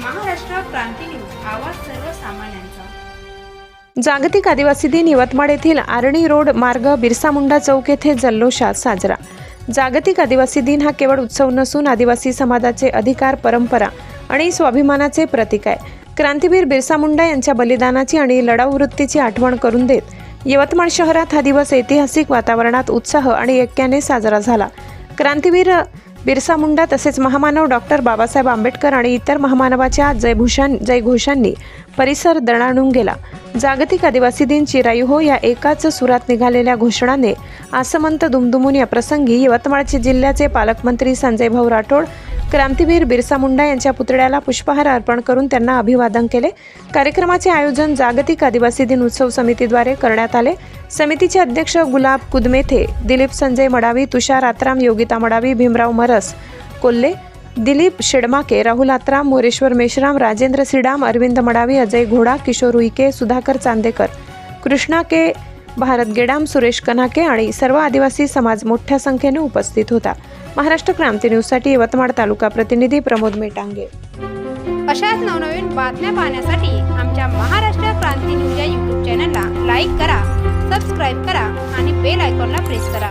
क्रांती news आवाज सर्वसामान्यांचा. जागतिक आदिवासी दिन यवतमाळ येथील आरणी रोड मार्ग बिरसा मुंडा चौक येथे जल्लोषात साजरा. जागतिक आदिवासी दिन हा केवळ उत्सव नसून आदिवासी समाजाचे अधिकार परंपरा आणि स्वाभिमानाचे प्रतीक आहे. क्रांतीवीर बिरसा मुंडा यांच्या बलिदानाची आणि लढाऊ वृत्तीची आठवण करून देत यवतमाळ शहरात हा दिवस ऐतिहासिक वातावरणात उत्साह आणि ऐक्याने साजरा झाला. क्रांतीवीर बिरसा मुंडा तसेच महामानव डॉक्टर बाबासाहेब आंबेडकर आणि इतर महामानवाच्या जयभूषण जयघोषांनी परिसर दणाणून गेला. जागतिक आदिवासी दिन चिरायू हो या एकाच सुरात निघालेल्या घोषणाने आसमंत दुमदुमून या प्रसंगी यवतमाळचे जिल्ह्याचे पालकमंत्री संजय भाऊ राठोड क्रांतीवीर बिरसा मुंडा यांच्या पुतळ्याला पुष्पहार अर्पण करून त्यांना अभिवादन केले. कार्यक्रमाचे आयोजन जागतिक आदिवासी दिन उत्सव समितीद्वारे करण्यात आले. समितीचे अध्यक्ष गुलाब कुदमेथे दिलीप संजय मडावी तुषार आत्राम योगिता मडावी भीमराव मरस कोल्हे दिलीप शेडमाके राहुल आत्राम मोरेश्वर मेश्राम राजेंद्र सिडाम अरविंद मडावी अजय घोडा किशोर उईके सुधाकर चांदेकर कृष्णा के भारत गेडाम सुरेश कनाके आणि सर्व आदिवासी समाज मोठ्या संख्येने उपस्थित होता. महाराष्ट्र क्रांती न्यूजसाठी यवतमाळ तालुका प्रतिनिधी प्रमोद मेटांगे. अशाच नवनवीन बातम्या पाहण्यासाठी आमच्या महाराष्ट्र क्रांती न्यूज या यूट्यूब चॅनलला लाईक करा सबस्क्राईब करा आणि बेल आयकॉनला प्रेस करा.